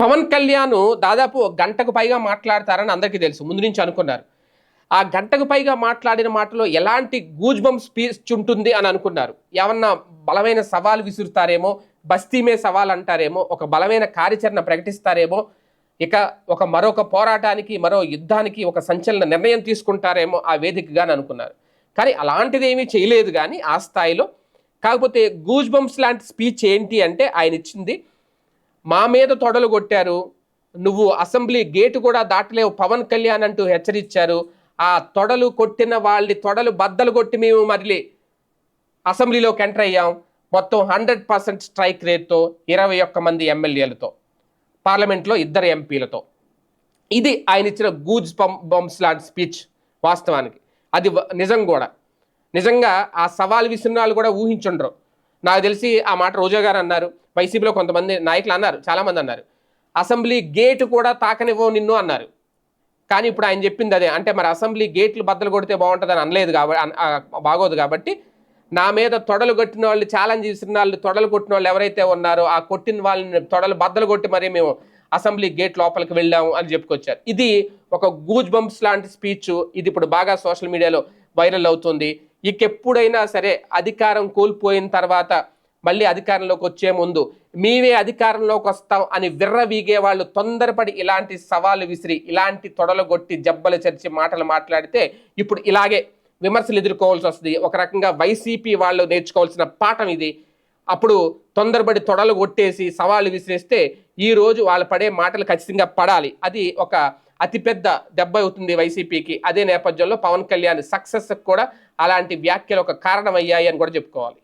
పవన్ కళ్యాణ్ దాదాపు గంటకు పైగా మాట్లాడతారని అందరికీ తెలుసు. ముందు నుంచి అనుకున్నారు. ఆ గంటకు పైగా మాట్లాడిన మాటలో ఎలాంటి గూజ్బం స్పీచ్ ఉంటుంది అని అనుకున్నారు. ఏమన్నా బలమైన సవాల్ విసురుతారేమో బస్తీమే సవాల్ అంటారేమో ఒక బలమైన కార్యాచరణ ప్రకటిస్తారేమో ఇక ఒక మరొక పోరాటానికి మరో యుద్ధానికి ఒక సంచలన నిర్ణయం తీసుకుంటారేమో ఆ వేదికగా అని అనుకున్నారు. కానీ అలాంటిది ఏమీ చేయలేదు కానీ ఆ స్థాయిలో. కాకపోతే గూజ్బంప్స్ లాంటి స్పీచ్ ఏంటి అంటే ఆయన ఇచ్చింది మా మీద తొడలు కొట్టారు. నువ్వు అసెంబ్లీ గేటు కూడా దాటలేవు. పవన్ కళ్యాణ్ అంటూ హెచ్చరించారు. ఆ తొడలు కొట్టిన వాళ్ళని తొడలు బద్దలు కొట్టి మేము మళ్ళీ అసెంబ్లీలోకి ఎంటర్ అయ్యాం. మొత్తం హండ్రెడ్ పర్సెంట్ స్ట్రైక్ రేట్తో ఇరవై ఒక్క మంది ఎమ్మెల్యేలతో పార్లమెంట్లో ఇద్దరు ఎంపీలతో. ఇది ఆయన ఇచ్చిన గూజ్ బం బంప్స్ లాంటి స్పీచ్ వాస్తవానికి. అది నిజం కూడా. నిజంగా ఆ సవాల్ విసున్నాలు కూడా ఊహించుండ్రు. నాకు తెలిసి ఆ మాట రోజా గారు అన్నారు. వైసీపీలో కొంతమంది నాయకులు అన్నారు చాలామంది అన్నారు. అసెంబ్లీ గేటు కూడా తాకనివ్వో నిన్ను అన్నారు. కానీ ఇప్పుడు ఆయన చెప్పింది అదే. అంటే మరి అసెంబ్లీ గేట్లు బద్దలు కొడితే బాగుంటుందని అనలేదు కాబట్టి బాగోదు కాబట్టి నా మీద తొడలు కొట్టిన వాళ్ళు ఛాలెంజ్ చేసిన వాళ్ళు తొడలు కొట్టిన వాళ్ళు ఎవరైతే ఉన్నారో ఆ కొట్టిన వాళ్ళని తొడలు బద్దలు కొట్టి మరి మేము అసెంబ్లీ గేట్ లోపలికి వెళ్ళాము అని చెప్పుకొచ్చారు. ఇది ఒక గూజ్ బంప్స్ లాంటి స్పీచ్. ఇది ఇప్పుడు బాగా సోషల్ మీడియాలో వైరల్ అవుతుంది. ఇకెప్పుడైనా సరే అధికారం కోల్పోయిన తర్వాత మళ్ళీ అధికారంలోకి వచ్చే ముందు మేమే అధికారంలోకి వస్తాం అని విర్రవీగే వాళ్ళు తొందరపడి ఇలాంటి సవాలు విసిరి ఇలాంటి తొడలు కొట్టి జబ్బలు చర్చి మాటలు మాట్లాడితే ఇప్పుడు ఇలాగే విమర్శలు ఎదుర్కోవాల్సి వస్తుంది. ఒక రకంగా వైసీపీ వాళ్ళు నేర్చుకోవాల్సిన పాఠం ఇది. అప్పుడు తొందరపడి తొడలు కొట్టేసి సవాలు విసిరేస్తే ఈరోజు వాళ్ళు పడే మాటలు ఖచ్చితంగా పడాలి. అది ఒక అతిపెద్ద దెబ్బ అవుతుంది వైసీపీకి. అదే నేపథ్యంలో పవన్ కళ్యాణ్ సక్సెస్ కూడా అలాంటి వ్యాఖ్యలు ఒక కారణమయ్యాయి అని కూడా చెప్పుకోవాలి.